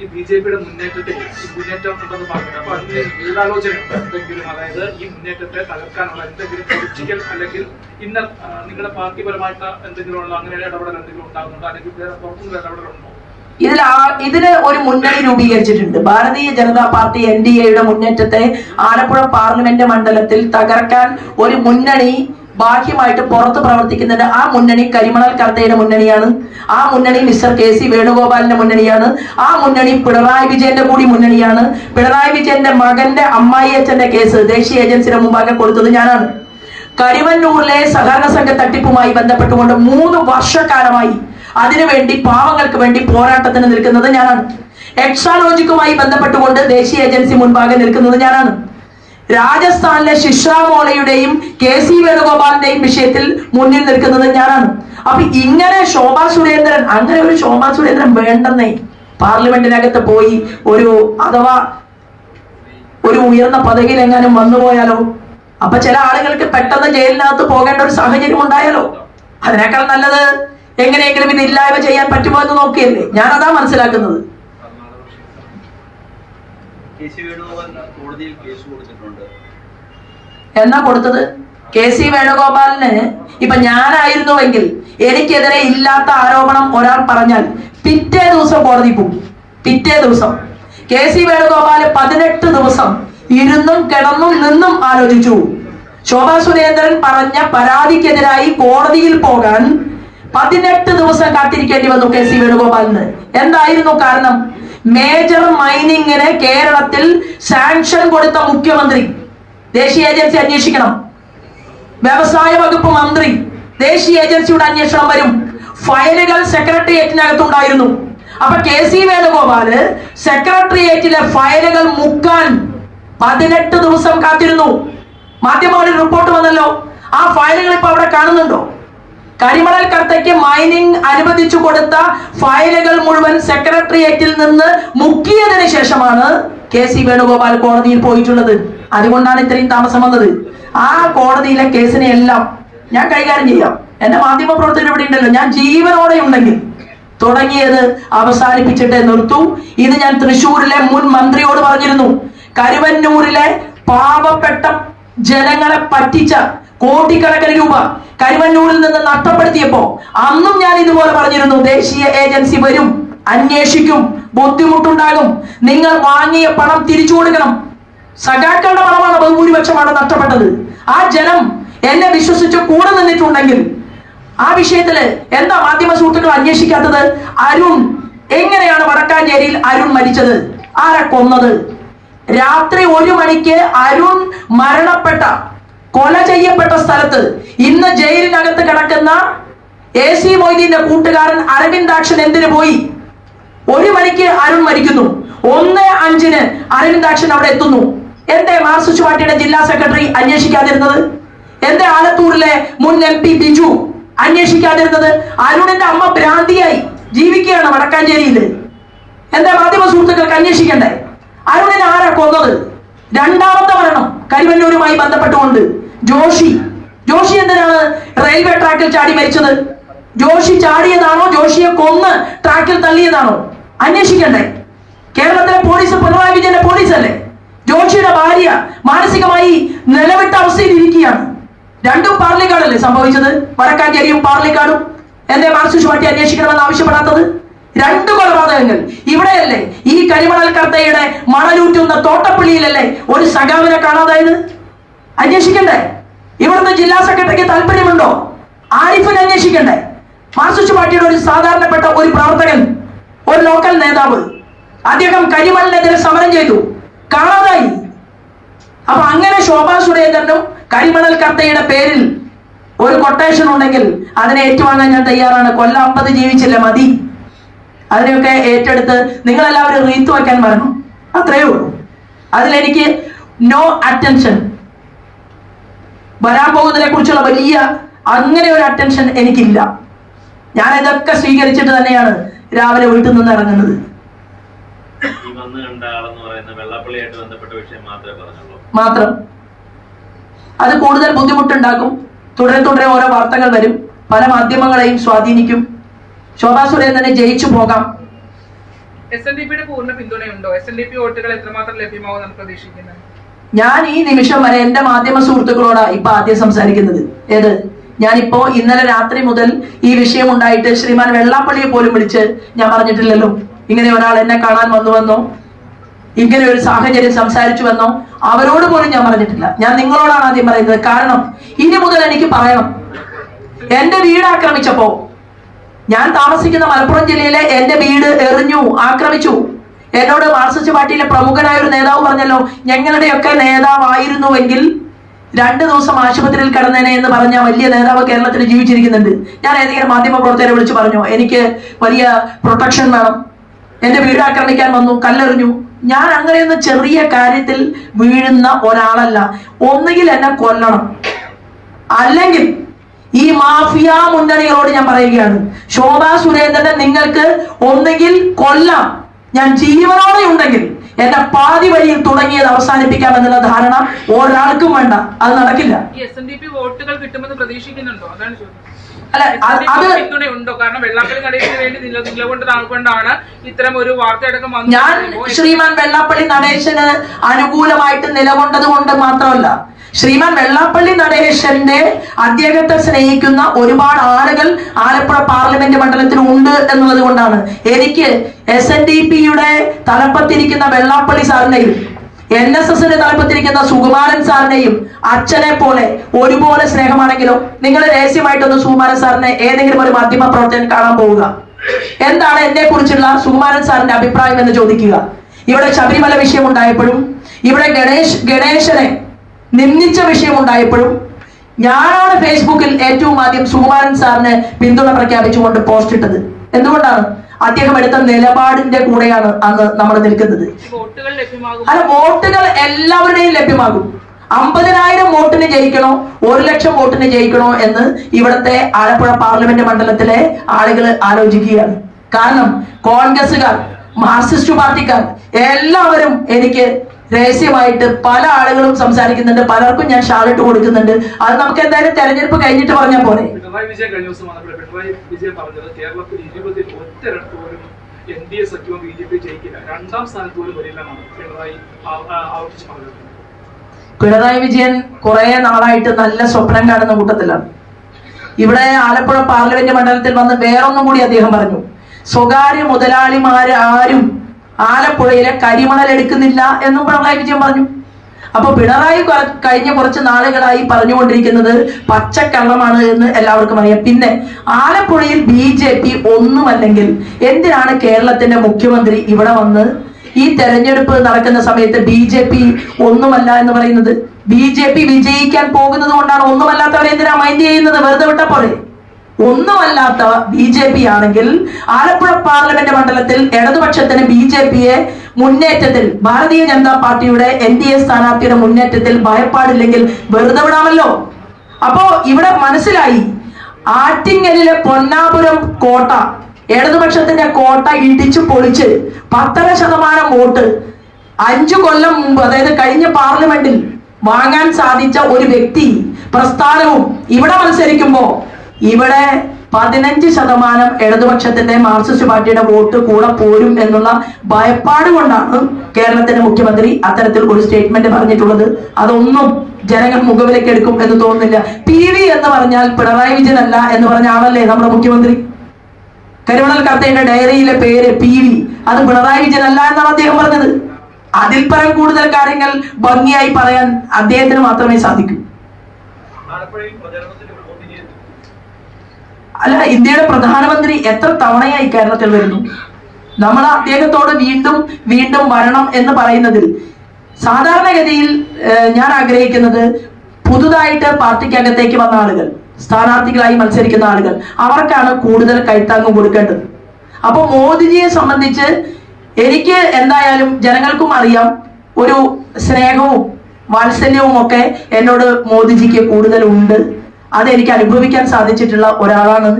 ഈ B J പിയുടെ മുന്നേറ്റത്തെ ഈ മുന്നേറ്റം ഉണ്ടെന്ന് പറഞ്ഞു അപ്പൊ അതിന് ഗൂഢാലോചനയുണ്ട് എന്തെങ്കിലും അതായത് ഈ മുന്നേറ്റത്തെ തകർക്കാനുള്ള എന്തെങ്കിലും പൊളിറ്റിക്കൽ അല്ലെങ്കിൽ ഇന്ന നിങ്ങളുടെ പാർട്ടിപരമായിട്ട് എന്തെങ്കിലും ഉള്ള അങ്ങനെ ഇടപെടൽ എന്തെങ്കിലും ഉണ്ടാകുന്നുണ്ടോ? അല്ലെങ്കിൽ വേറെ പുറത്തുനിന്ന് ഇടപെടലുണ്ടോ? ഇതിൽ ആ- ഇതിന് ഒരു മുന്നണി രൂപീകരിച്ചിട്ടുണ്ട്. Bharatiya Janata party N D എയുടെ മുന്നേറ്റത്തെ ആലപ്പുഴ പാർലമെന്റ് മണ്ഡലത്തിൽ തകർക്കാൻ ഒരു മുന്നണി ബാഹ്യമായിട്ട് പുറത്ത് പ്രവർത്തിക്കുന്നുണ്ട് ആ മുന്നണി കരിമണൽ കർത്തയുടെ മുന്നണിയാണ്. ആ മുന്നണി മിസ്റ്റർ കെ സി വേണുഗോപാലിന്റെ മുന്നണിയാണ്. ആ മുന്നണി പിണറായി വിജയന്റെ കൂടി മുന്നണിയാണ്. പിണറായി വിജയന്റെ മകന്റെ അമ്മായി അച്ഛന്റെ കേസ് ദേശീയ ഏജൻസിയുടെ മുമ്പാകെ കൊടുത്തത് ഞാനാണ്. കരിവന്നൂരിലെ സഹകരണ സംഘ തട്ടിപ്പുമായി ബന്ധപ്പെട്ടുകൊണ്ട് മൂന്ന് വർഷക്കാലമായി അതിനുവേണ്ടി പാവങ്ങൾക്ക് വേണ്ടി പോരാട്ടത്തിന് നിൽക്കുന്നത് ഞാനാണ്. എക്സാലോജിക്കുമായി ബന്ധപ്പെട്ടുകൊണ്ട് ദേശീയ ഏജൻസി മുൻപാകെ നിൽക്കുന്നത് ഞാനാണ്. രാജസ്ഥാനിലെ ശിശ്രാമോളയുടെയും കെ സി വേണുഗോപാലിന്റെയും വിഷയത്തിൽ മുന്നിൽ നിൽക്കുന്നത് ഞാനാണ്. അപ്പൊ ഇങ്ങനെ ശോഭാ സുരേന്ദ്രൻ അങ്ങനെ ഒരു ശോഭാ സുരേന്ദ്രൻ വേണ്ടെന്നേ പാർലമെന്റിനകത്ത് പോയി ഒരു അഥവാ ഒരു ഉയർന്ന പദവിയിൽ എങ്ങാനും വന്നുപോയാലോ അപ്പൊ ചില ആളുകൾക്ക് പെട്ടെന്ന് ജയിലിനകത്ത് പോകേണ്ട ഒരു സാഹചര്യം ഉണ്ടായാലോ? അതിനേക്കാൾ നല്ലത് എങ്ങനെയെങ്കിലും ഇത് ഇല്ലായ്മ ചെയ്യാൻ പറ്റുമോ എന്ന് നോക്കിയല്ലേ? ഞാൻ അതാ മനസ്സിലാക്കുന്നത്. കേസ് കൊടുത്തിട്ടുണ്ട്. എന്നാ കൊടുത്തത്? കെ സി വേണുഗോപാലിന്? ഇപ്പൊ ഞാനായിരുന്നുവെങ്കിൽ എനിക്കെതിരെ ഇല്ലാത്ത ആരോപണം ഒരാൾ പറഞ്ഞാൽ പിറ്റേ ദിവസം കോടതി പോകും. പിറ്റേ ദിവസം. കെ സി വേണുഗോപാൽ പതിനെട്ട് ദിവസം ഇരുന്നും കിടന്നും നിന്നും ആലോചിച്ചു. ശോഭാ സുരേന്ദ്രൻ പറഞ്ഞ പരാതിക്കെതിരായി കോടതിയിൽ പോകാൻ പതിനെട്ട് ദിവസം കാത്തിരിക്കേണ്ടി വന്നു കെ സി വേണുഗോപാലിന്. എന്തായിരുന്നു കാരണം? മേജർ മൈനിങ്ങിന് കേരളത്തിൽ സാങ്ഷൻ കൊടുത്ത മുഖ്യമന്ത്രി ദേശീയ ഏജൻസി അന്വേഷിക്കണം. വ്യവസായ വകുപ്പ് മന്ത്രി ദേശീയ ഏജൻസിയുടെ അന്വേഷണം വരും. ഫയലുകൾ സെക്രട്ടേറിയറ്റിനകത്തുണ്ടായിരുന്നു അപ്പൊ കെ സി വേണുഗോപാൽ സെക്രട്ടേറിയറ്റിലെ ഫയലുകൾ മുക്കാൻ പതിനെട്ട് ദിവസം കാത്തിരുന്നു. മാധ്യമങ്ങളിൽ റിപ്പോർട്ട് വന്നല്ലോ. ആ ഫയലുകൾ ഇപ്പൊ അവിടെ കാണുന്നുണ്ടോ? കരിമണൽ കർത്തയ്ക്ക് മൈനിങ് അനുവദിച്ചു കൊടുത്ത ഫയലുകൾ മുഴുവൻ സെക്രട്ടേറിയറ്റിൽ നിന്ന് മുക്കിയതിന് ശേഷമാണ് കെ സി വേണുഗോപാൽ കോടതിയിൽ പോയിട്ടുള്ളത്. അതുകൊണ്ടാണ് ഇത്രയും താമസം വന്നത്. ആ കോടതിയിലെ കേസിനെ എല്ലാം ഞാൻ കൈകാര്യം ചെയ്യാം. എന്റെ മാധ്യമ പ്രവർത്തകർ ഇവിടെ ഉണ്ടല്ലോ. ഞാൻ ജീവനോടെ ഉണ്ടെങ്കിൽ തുടങ്ങിയത് അവസാനിപ്പിച്ചിട്ടേ നിർത്തൂ. ഇത് ഞാൻ തൃശ്ശൂരിലെ മുൻ മന്ത്രിയോട് പറഞ്ഞിരുന്നു. കരുവന്നൂരിലെ പാവപ്പെട്ട ജനങ്ങളെ പറ്റിച്ച കോടിക്കണക്കിന് രൂപ കരുവന്നൂരിൽ നിന്ന് നഷ്ടപ്പെടുത്തിയപ്പോ അന്നും ഞാൻ ഇതുപോലെ പറഞ്ഞിരുന്നു ദേശീയ ഏജൻസി വരും അന്വേഷിക്കും ബുദ്ധിമുട്ടുണ്ടാകും നിങ്ങൾ വാങ്ങിയ പണം തിരിച്ചു കൊടുക്കണം. സഖാക്കളുടെ പണമാണ് ബഹുഭൂരിപക്ഷമാണ് നഷ്ടപ്പെട്ടത്. ആ ജനം എന്നെ വിശ്വസിച്ച് കൂടെ നിന്നിട്ടുണ്ടെങ്കിൽ ആ വിഷയത്തിൽ എന്താ മാധ്യമ സുഹൃത്തുക്കൾ അന്വേഷിക്കാത്തത്? അരുൺ എങ്ങനെയാണ് വടക്കാഞ്ചേരിയിൽ അരുൺ മരിച്ചത്? ആരെ കൊന്നത്? രാത്രി ഒരു മണിക്ക് അരുൺ മരണപ്പെട്ട കൊല ചെയ്യപ്പെട്ട സ്ഥലത്ത് ഇന്ന് ജയിലിനകത്ത് കിടക്കുന്ന എ സി മൊയ്തീന്റെ കൂട്ടുകാരൻ അരവിന്ദാക്ഷൻ എന്തിനു പോയി? ഒരു മണിക്ക് അരുൺ മരിക്കുന്നു. ഒന്ന് അഞ്ചിന് അരവിന്ദാക്ഷൻ അവിടെ എത്തുന്നു. എന്തേ മാർസിസ്റ്റ് പാർട്ടിയുടെ ജില്ലാ സെക്രട്ടറി അന്വേഷിക്കാതിരുന്നത്? എന്തേ ആലത്തൂരിലെ മുൻ എം പി ബിജു അന്വേഷിക്കാതിരുന്നത്? അരുണിന്റെ അമ്മ ഭ്രാന്തിയായി ജീവിക്കുകയാണ് വടക്കാഞ്ചേരിയിൽ എന്റെ മാധ്യമ സുഹൃത്തുക്കൾക്ക് അന്വേഷിക്കണ്ടേ? അരുണിനെ ആരാ കൊന്നത്? രണ്ടാമത്തെ മരണം കരിവന്നൂരുമായി ബന്ധപ്പെട്ടുകൊണ്ട് ജോഷി. ജോഷി എന്തിനാണ് റെയിൽവേ ട്രാക്കിൽ ചാടി മരിച്ചത്? ജോഷി ചാടിയതാണോ? ജോഷിയെ കൊന്ന് ട്രാക്കിൽ തള്ളിയതാണോ? അന്വേഷിക്കണ്ടേ. കേരളത്തിലെ പോലീസ് പിണറായി വിജയന്റെ പോലീസ് അല്ലേ ജോഷിയുടെ ഭാര്യ മാനസികമായി നിലവിട്ട അവസ്ഥയിൽ ഇരിക്കുകയാണ്. രണ്ടും പാർലിക്കാടല്ലേ സംഭവിച്ചത്? വടക്കാഞ്ചേരിയും പാർലിക്കാടും. എന്തേ മാർക്സിസ്റ്റ് പാർട്ടി അന്വേഷിക്കണമെന്ന് ആവശ്യപ്പെടാത്തത്? രണ്ട് കൊലപാതകങ്ങൾ. ഇവിടെയല്ലേ ഈ കരിമണൽ കർത്തയുടെ മണലൂറ്റുന്ന തോട്ടപ്പള്ളിയിലല്ലേ ഒരു സഖാവിനെ കാണാതായത്? അന്വേഷിക്കണ്ടേ? ഇവിടുത്തെ ജില്ലാ സെക്രട്ടറിക്ക് താല്പര്യമുണ്ടോ? ആരിഫിനെ അന്വേഷിക്കണ്ടേ? മാർസിസ്റ്റ് പാർട്ടിയുടെ ഒരു സാധാരണപ്പെട്ട ഒരു പ്രവർത്തകൻ ഒരു ലോക്കൽ നേതാവ്. അദ്ദേഹം കരിമലിനെതിരെ സമരം ചെയ്തു. കാണാതായി. അപ്പൊ അങ്ങനെ ശോഭാ സുരേന്ദ്രനും കരിമണൽ കർത്തയുടെ പേരിൽ ഒരു കൊട്ടേഷൻ ഉണ്ടെങ്കിൽ അതിനെ ഏറ്റുവാങ്ങാൻ ഞാൻ തയ്യാറാണ്. കൊല്ലം അമ്പത് ജീവിച്ചില്ല മതി. അതിനെയൊക്കെ ഏറ്റെടുത്ത് നിങ്ങളെല്ലാവരും റീത്ത് വയ്ക്കാൻ പറഞ്ഞു അത്രയേ ഉള്ളൂ. അതിലെനിക്ക് നോ അറ്റൻഷൻ വരാൻ പോകുന്നതിനെ കുറിച്ചുള്ള വലിയ അങ്ങനെ ഒരു അറ്റൻഷൻ എനിക്കില്ല. ഞാൻ ഇതൊക്കെ സ്വീകരിച്ചിട്ട് തന്നെയാണ് രാവിലെ വീട്ടിൽ നിന്ന് ഇറങ്ങുന്നത്. ഈ വന്ന് കണ്ട ആളെന്ന് പറയുന്ന വെള്ളാപ്പള്ളിയായിട്ട് ബന്ധപ്പെട്ട വിഷയം മാത്രമേ പറഞ്ഞുള്ളൂ. മാത്രം. അത് കൂടുതൽ ബുദ്ധിമുട്ടുണ്ടാക്കും. തുടരെ തുടരെ ഓരോ വാർത്തകൾ വരും. പല മാധ്യമങ്ങളെയും സ്വാധീനിക്കും. ശോഭാ സുരേന്ദ്രനെ ജയിച്ചു പോകാം. എസ് എൻ ഡി പിയുടെ പൂർണ പിന്തുണയുണ്ടോ? എസ് എൻ ഡി പി വോട്ടുകൾ എത്രമാത്രം ലഭ്യമാവും പ്രതീക്ഷിക്കുന്നത് ഞാൻ ഈ നിമിഷം വരെ എന്റെ മാധ്യമ സുഹൃത്തുക്കളോടാ ഇപ്പൊ ആദ്യം സംസാരിക്കുന്നത്. ഏത്? ഞാനിപ്പോ ഇന്നലെ രാത്രി മുതൽ ഈ വിഷയം ഉണ്ടായിട്ട് ശ്രീമാൻ വെള്ളാപ്പള്ളിയെ പോലും വിളിച്ച് ഞാൻ പറഞ്ഞിട്ടില്ലല്ലോ. ഇങ്ങനെ ഒരാൾ എന്നെ കാണാൻ വന്നു വന്നോ? ഇങ്ങനെ ഒരു സാഹചര്യം സംസാരിച്ചു വന്നോ? അവരോട് പോലും ഞാൻ പറഞ്ഞിട്ടില്ല. ഞാൻ നിങ്ങളോടാണ് ആദ്യം പറയുന്നത്. കാരണം ഇനി മുതൽ എനിക്ക് പറയണം. എന്റെ വീട് ആക്രമിച്ചപ്പോ ഞാൻ താമസിക്കുന്ന മലപ്പുറം ജില്ലയിലെ എന്റെ വീട് എറിഞ്ഞു ആക്രമിച്ചു. എന്നോട് മാർക്സിസ്റ്റ് പാർട്ടിയിലെ പ്രമുഖനായ ഒരു നേതാവ് പറഞ്ഞല്ലോ ഞങ്ങളുടെയൊക്കെ നേതാവായിരുന്നുവെങ്കിൽ രണ്ട് ദിവസം ആശുപത്രിയിൽ കിടന്നേനെ എന്ന് പറഞ്ഞ വലിയ നേതാവ് കേരളത്തിൽ ജീവിച്ചിരിക്കുന്നുണ്ട്. ഞാൻ ഏതെങ്കിലും മാധ്യമ പ്രവർത്തകരെ വിളിച്ചു പറഞ്ഞു എനിക്ക് വലിയ പ്രൊട്ടക്ഷൻ വേണം. എന്റെ വീട് ആക്രമിക്കാൻ വന്നു കല്ലെറിഞ്ഞു. ഞാൻ അങ്ങനെയൊന്നും ചെറിയ കാര്യത്തിൽ വീഴുന്ന ഒരാളല്ല. ഒന്നുകിൽ എന്നെ കൊല്ലണം. അല്ലെങ്കിൽ ഈ മാഫിയ മുന്നണികളോട് ഞാൻ പറയുകയാണ് ശോഭാ സുരേന്ദ്രനെ നിങ്ങൾക്ക് ഒന്നുകിൽ കൊല്ലാം. ഞാൻ ജീവനോടെ ഉണ്ടെങ്കിൽ എന്റെ പാതി വഴിയിൽ തുടങ്ങിയത് അവസാനിപ്പിക്കാം എന്നുള്ള ധാരണ ഒരാൾക്കും വേണ്ട. അത് നടക്കില്ല. വോട്ടുകൾ കിട്ടുമെന്ന് പ്രതീക്ഷിക്കുന്നുണ്ടോ? അതാണ് ഞാൻ ശ്രീമാൻ വെള്ളാപ്പള്ളി നടേശന് അനുകൂലമായിട്ട് നിലകൊണ്ടത് കൊണ്ട് മാത്രമല്ല ശ്രീമാൻ വെള്ളാപ്പള്ളി നടേശന്റെ അദ്ദേഹത്തെ സ്നേഹിക്കുന്ന ഒരുപാട് ആളുകൾ ആലപ്പുഴ പാർലമെന്റ് മണ്ഡലത്തിൽ ഉണ്ട് എന്നുള്ളത് കൊണ്ടാണ്. എനിക്ക് എസ് എൻ ഡി പിയുടെ തലപ്പത്തിരിക്കുന്ന വെള്ളാപ്പള്ളി സാറിനെയും എൻ എസ് എസിന്റെ തലപ്പത്തിരിക്കുന്ന സുകുമാരൻ സാറിനെയും അച്ഛനെ പോലെ ഒരുപോലെ സ്നേഹമാണെങ്കിലോ നിങ്ങൾ രഹസ്യമായിട്ടൊന്ന് സുകുമാരൻ സാറിനെ ഏതെങ്കിലും ഒരു മാധ്യമ പ്രവർത്തകൻ കാണാൻ പോവുക. എന്താണ് എന്നെ കുറിച്ചുള്ള സുകുമാരൻ സാറിന്റെ അഭിപ്രായം എന്ന് ചോദിക്കുക. ഇവിടെ ശബരിമല വിഷയം ഉണ്ടായപ്പോഴും ഇവിടെ ഗണേഷ് ഗണേശനെ നിന്ദിച്ച വിഷയം ഉണ്ടായപ്പോഴും ഞാനാണ് ഫേസ്ബുക്കിൽ ഏറ്റവും ആദ്യം സുകുമാരൻ സാറിന് പിന്തുണ പ്രഖ്യാപിച്ചുകൊണ്ട് പോസ്റ്റ് ഇട്ടത്. എന്തുകൊണ്ടാണ്? അദ്ദേഹം എടുത്ത നിലപാടിന്റെ കൂടെയാണ് അന്ന് നമ്മൾ നിൽക്കുന്നത്. അല്ല വോട്ടുകൾ എല്ലാവരുടെയും ലഭ്യമാകും. അമ്പതിനായിരം വോട്ടിന് ജയിക്കണോ? ഒരു ലക്ഷം വോട്ടിന് ജയിക്കണോ എന്ന് ഇവിടുത്തെ ആലപ്പുഴ പാർലമെന്റ് മണ്ഡലത്തിലെ ആളുകൾ ആലോചിക്കുകയാണ്. കാരണം കോൺഗ്രസുകാർ മാർക്സിസ്റ്റ് പാർട്ടിക്കാർ എല്ലാവരും എനിക്ക് രഹസ്യമായിട്ട് പല ആളുകളും സംസാരിക്കുന്നുണ്ട്. പലർക്കും ഞാൻ ഷാളിട്ട് കൊടുക്കുന്നുണ്ട്. അത് നമുക്ക് എന്തായാലും തെരഞ്ഞെടുപ്പ് കഴിഞ്ഞിട്ട് പറഞ്ഞാൽ പോലെ പിണറായി വിജയൻ കഴിഞ്ഞ ദിവസം പിണറായി വിജയൻ പറഞ്ഞത് കേരളത്തിൽ ഇരുപതിൽ ഒറ്റരട്ട് പോലും എൻ ഡി എ സഖ്യവും ബി ജെ പി ജയിക്കില്ല. രണ്ടാം സ്ഥാനത്ത് പോലും പിണറായി ആവർത്തിച്ച് പറഞ്ഞത്. പിണറായി വിജയൻ കുറെ നാളായിട്ട് നല്ല സ്വപ്നം കാണുന്ന കൂട്ടത്തിലാണ്. ഇവിടെ ആലപ്പുഴ പാർലമെന്റ് മണ്ഡലത്തിൽ വന്ന് വേറൊന്നും കൂടി അദ്ദേഹം പറഞ്ഞു. സ്വകാര്യ മുതലാളിമാര് ആരും ആലപ്പുഴയിലെ കരിമണൽ എടുക്കുന്നില്ല എന്നും പിണറായി വിജയൻ പറഞ്ഞു. അപ്പൊ പിണറായി കഴിഞ്ഞ കുറച്ച് നാളുകളായി പറഞ്ഞുകൊണ്ടിരിക്കുന്നത് പച്ചക്കള്ളമാണ് എന്ന് എല്ലാവർക്കും അറിയാം. പിന്നെ ആലപ്പുഴയിൽ ബി ജെ പി ഒന്നുമല്ലെങ്കിൽ എന്തിനാണ് കേരളത്തിന്റെ മുഖ്യമന്ത്രി ഇവിടെ വന്ന് ഈ തെരഞ്ഞെടുപ്പ് നടക്കുന്ന സമയത്ത് ബി ജെ പി ഒന്നുമല്ല എന്ന് പറയുന്നത്? ബി ജെ പി വിജയിക്കാൻ പോകുന്നത് കൊണ്ടാണ് ഒന്നുമല്ലാത്തവരെ എന്തിനാ മൈൻഡ് ചെയ്യുന്നത്? വെറുതെ വിട്ട പോലെ ഒന്നുമല്ലാത്ത ബി ജെ പി ആണെങ്കിൽ ആലപ്പുഴ പാർലമെന്റ് മണ്ഡലത്തിൽ ഇടതുപക്ഷത്തിന് ബി ജെ പിയെ മുന്നേറ്റത്തിൽ ഭാരതീയ ജനതാ പാർട്ടിയുടെ എൻ ഡി എ സ്ഥാനാർത്ഥിയുടെ മുന്നേറ്റത്തിൽ ഭയപ്പാടില്ലെങ്കിൽ വെറുതെ വിടാമല്ലോ. അപ്പോ ഇവിടെ മനസ്സിലായി ആറ്റിങ്ങലിലെ പൊന്നാപുരം കോട്ട ഇടതുപക്ഷത്തിന്റെ കോട്ട ഇടിച്ചു പൊളിച്ച് പത്തര ശതമാനം വോട്ട് അഞ്ചു കൊല്ലം മുമ്പ് അതായത് കഴിഞ്ഞ പാർലമെന്റിൽ വാങ്ങാൻ സാധിച്ച ഒരു വ്യക്തി പ്രസ്ഥാനവും ഇവിടെ മത്സരിക്കുമ്പോ ഇവിടെ പതിനഞ്ച് ശതമാനം ഇടതുപക്ഷത്തിന്റെ മാർക്സിസ്റ്റ് പാർട്ടിയുടെ വോട്ട് കൂടെ പോരും എന്നുള്ള ഭയപ്പാട് കൊണ്ടാണ് കേരളത്തിന്റെ മുഖ്യമന്ത്രി അത്തരത്തിൽ ഒരു സ്റ്റേറ്റ്മെന്റ് പറഞ്ഞിട്ടുള്ളത്. അതൊന്നും ജനങ്ങൾ മുഖവിലേക്ക് എടുക്കും എന്ന് തോന്നുന്നില്ല. പി വി എന്ന് പറഞ്ഞാൽ പിണറായി വിജയൻ അല്ല എന്ന് പറഞ്ഞ ആളല്ലേ നമ്മുടെ മുഖ്യമന്ത്രി? കരുവണൽ കർത്തയുടെ ഡയറിയിലെ പേര് പി വി. അത് പിണറായി വിജയൻ അല്ല എന്നാണ് അദ്ദേഹം പറഞ്ഞത്. അതിൽ പരം കൂടുതൽ കാര്യങ്ങൾ ഭംഗിയായി പറയാൻ അദ്ദേഹത്തിന് മാത്രമേ സാധിക്കൂ ആലപ്പുഴയിൽ പ്രചരണത്തിന് വോട്ട് ചെയ്തു അല്ല ഇന്ത്യയുടെ പ്രധാനമന്ത്രി എത്ര തവണയായി കേരളത്തിൽ വരുന്നു? നമ്മൾ അദ്ദേഹത്തോട് വീണ്ടും വീണ്ടും വരണം എന്ന് പറയുന്നതിൽ സാധാരണഗതിയിൽ ഞാൻ ആഗ്രഹിക്കുന്നത് പുതുതായിട്ട് പാർട്ടിക്കകത്തേക്ക് വന്ന ആളുകൾ സ്ഥാനാർത്ഥികളായി മത്സരിക്കുന്ന ആളുകൾ അവർക്കാണ് കൂടുതൽ കൈത്താങ്ങ് കൊടുക്കേണ്ടത്. അപ്പൊ മോദിജിയെ സംബന്ധിച്ച് എനിക്ക് എന്തായാലും ജനങ്ങൾക്കും അറിയാം ഒരു സ്നേഹവും വാത്സല്യവും ഒക്കെ എന്നോട് മോദിജിക്ക് കൂടുതലുണ്ട്. അതെനിക്ക് അനുഭവിക്കാൻ സാധിച്ചിട്ടുള്ള ഒരാളാണ്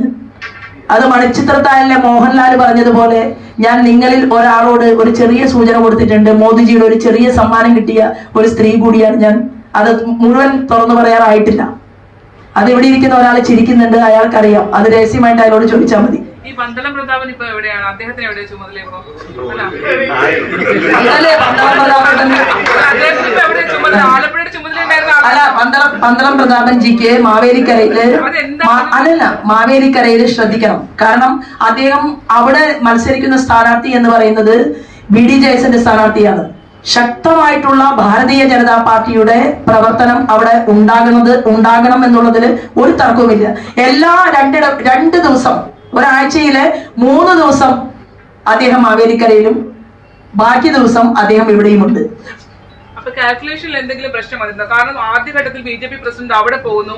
അത് മണിച്ചിത്രത്താലിലെ മോഹൻലാൽ പറഞ്ഞതുപോലെ ഞാൻ നിങ്ങളിൽ ഒരാളോട് ഒരു ചെറിയ സൂചന കൊടുത്തിട്ടുണ്ട്. മോദിജിയുടെ ഒരു ചെറിയ സമ്മാനം കിട്ടിയ ഒരു സ്ത്രീ കൂടിയാണ് ഞാൻ. അത് മുഴുവൻ തുറന്നു പറയാറായിട്ടില്ല. അത് ഇവിടെ ഇരിക്കുന്ന ഒരാൾ ചിരിക്കുന്നുണ്ട് അയാൾക്കറിയാം. അത് രഹസ്യമായിട്ട് അയാളോട് ചോദിച്ചാൽ മതി. ഈ പന്തളം പ്രതാപൻ ഇപ്പൊ എവിടെയാണ്? അദ്ദേഹത്തിന് എവിടെ ചുമതല ഇപ്പൊ? അദ്ദേഹത്തിന് ചുമതല ഉണ്ടായിരുന്ന അല്ല ആളാണ് പന്തളം പ്രതാപൻ പ്രതാപൻജിക്ക് മാവേലിക്കരയിൽ അല്ലല്ല മാവേലിക്കരയിൽ ശ്രദ്ധിക്കണം. കാരണം അദ്ദേഹം അവിടെ മത്സരിക്കുന്ന സ്ഥാനാർത്ഥി എന്ന് പറയുന്നത് ബി ഡി ജയസന്റെ സ്ഥാനാർത്ഥിയാണ്. ശക്തമായിട്ടുള്ള ഭാരതീയ ജനതാ പാർട്ടിയുടെ പ്രവർത്തനം അവിടെ ഉണ്ടാകുന്നത് ഉണ്ടാകണം എന്നുള്ളതിൽ ഒരു തർക്കവുമില്ല. എല്ലാ രണ്ടിട രണ്ട് ദിവസം ഒരാഴ്ചയിലെ മൂന്ന് ദിവസം അദ്ദേഹം മാവേലിക്കരയിലും ബാക്കി ദിവസം അദ്ദേഹം ഇവിടെയുമുണ്ട്. അപ്പൊ കാൽക്കുലേഷനിൽ എന്തെങ്കിലും പ്രശ്നം വന്നിരുന്നോ? കാരണം ആദ്യഘട്ടത്തിൽ ബി ജെ പി പ്രസിഡന്റ് അവിടെ പോകുന്നു.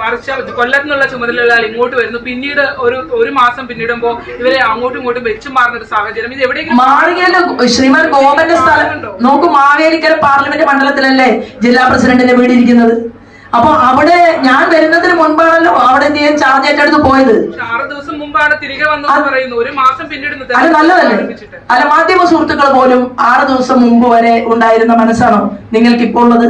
മറിച്ച് കൊല്ലത്ത് നിന്നുള്ള ചുമതലയുള്ള ആൾ ഇങ്ങോട്ട് വരുന്നു. പിന്നീട് ഒരു ഒരു മാസം പിന്നിടുമ്പോ ഇവരെ അങ്ങോട്ടും ഇങ്ങോട്ടും വെച്ചു മാറുന്ന ഒരു സാഹചര്യം. ഇത് എവിടെയെങ്കിലും ശ്രീമാൻ ഗോപന്റെ സ്ഥലം നോക്കൂ മാവേലിക്കര പാർലമെന്റ് മണ്ഡലത്തിലല്ലേ ജില്ലാ പ്രസിഡന്റിന്റെ വീട് ഇരിക്കുന്നത്? അപ്പൊ അവിടെ ഞാൻ വരുന്നതിന് മുൻപാണല്ലോ അവിടെ എന്ത് ചെയ്യാൻ ചാർജ് ഏറ്റെടുത്ത് പോയത്? ദിവസം മുമ്പാണ് തിരികെ പറയുന്നു. ഒരു മാസം അത് നല്ലതല്ലേ? അല്ല മാധ്യമ സുഹൃത്തുക്കൾ പോലും ആറ് ദിവസം മുമ്പ് വരെ ഉണ്ടായിരുന്ന മനസ്സാണോ നിങ്ങൾക്ക് ഇപ്പോൾ ഉള്ളത്?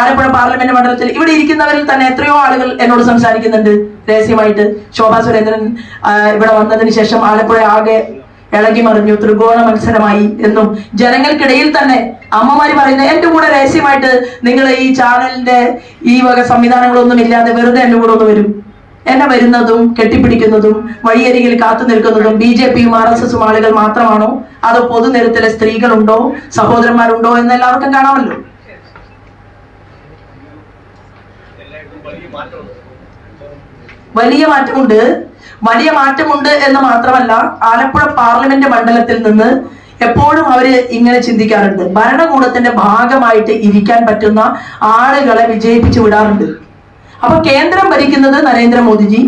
ആലപ്പുഴ പാർലമെന്റ് മണ്ഡലത്തിൽ ഇവിടെ ഇരിക്കുന്നവരിൽ തന്നെ എത്രയോ ആളുകൾ എന്നോട് സംസാരിക്കുന്നുണ്ട് രഹസ്യമായിട്ട്. ശോഭാ സുരേന്ദ്രൻ ഇവിടെ വന്നതിന് ശേഷം ആലപ്പുഴ ആകെ ഇളകി മറിഞ്ഞു. ത്രികോണ മത്സരമായി എന്നും ജനങ്ങൾക്കിടയിൽ തന്നെ അമ്മമാര് പറയുന്നത് എന്റെ കൂടെ രഹസ്യമായിട്ട് നിങ്ങൾ ഈ ചാനലിന്റെ ഈ വക സംവിധാനങ്ങളൊന്നും ഇല്ലാതെ വെറുതെ എന്റെ കൂടെ ഒന്ന് വരും. എന്നെ വരുന്നതും കെട്ടിപ്പിടിക്കുന്നതും വഴിയരികിൽ കാത്തു നിൽക്കുന്നതും ബി ജെ പിയും ആർ എസ് എസും ആളുകൾ മാത്രമാണോ? അതോ പൊതുനിരത്തിലെ സ്ത്രീകളുണ്ടോ? സഹോദരന്മാരുണ്ടോ? എന്ന് എല്ലാവർക്കും കാണാമല്ലോ. വലിയ മാറ്റമുണ്ട്. വലിയ മാറ്റമുണ്ട് എന്ന് മാത്രമല്ല ആലപ്പുഴ പാർലമെന്റ് മണ്ഡലത്തിൽ നിന്ന് എപ്പോഴും അവർ ഇങ്ങനെ ചിന്തിക്കാറുണ്ട്. ഭരണകൂടത്തിന്റെ ഭാഗമായിട്ട് ഇരിക്കാൻ പറ്റുന്ന ആളുകളെ വിജയിപ്പിച്ചു വിടാറുണ്ട്. അപ്പൊ കേന്ദ്രം ഭരിക്കുന്നത് നരേന്ദ്രമോദിജി.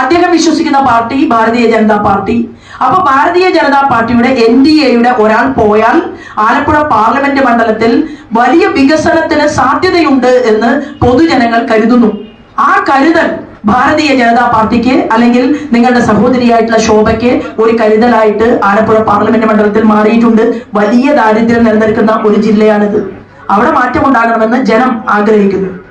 അദ്ദേഹം വിശ്വസിക്കുന്ന പാർട്ടി ഭാരതീയ ജനതാ പാർട്ടി. അപ്പൊ ഭാരതീയ ജനതാ പാർട്ടിയുടെ എൻ ഡി എയുടെ ഒരാൾ പോയാൽ ആലപ്പുഴ പാർലമെന്റ് മണ്ഡലത്തിൽ വലിയ വികസനത്തിന് സാധ്യതയുണ്ട് എന്ന് പൊതുജനങ്ങൾ കരുതുന്നു. ആ കരുതൽ ഭാരതീയ ജനതാ പാർട്ടിക്ക് അല്ലെങ്കിൽ നിങ്ങളുടെ സഹോദരിയായിട്ടുള്ള ശോഭയ്ക്ക് ഒരു കരുതലായിട്ട് ആലപ്പുഴ പാർലമെന്റ് മണ്ഡലത്തിൽ മാറിയിട്ടുണ്ട്. വലിയ ദാരിദ്ര്യം നിലനിൽക്കുന്ന ഒരു ജില്ലയാണിത്. അവിടെ മാറ്റമുണ്ടാകണമെന്ന് ജനം ആഗ്രഹിക്കുന്നു.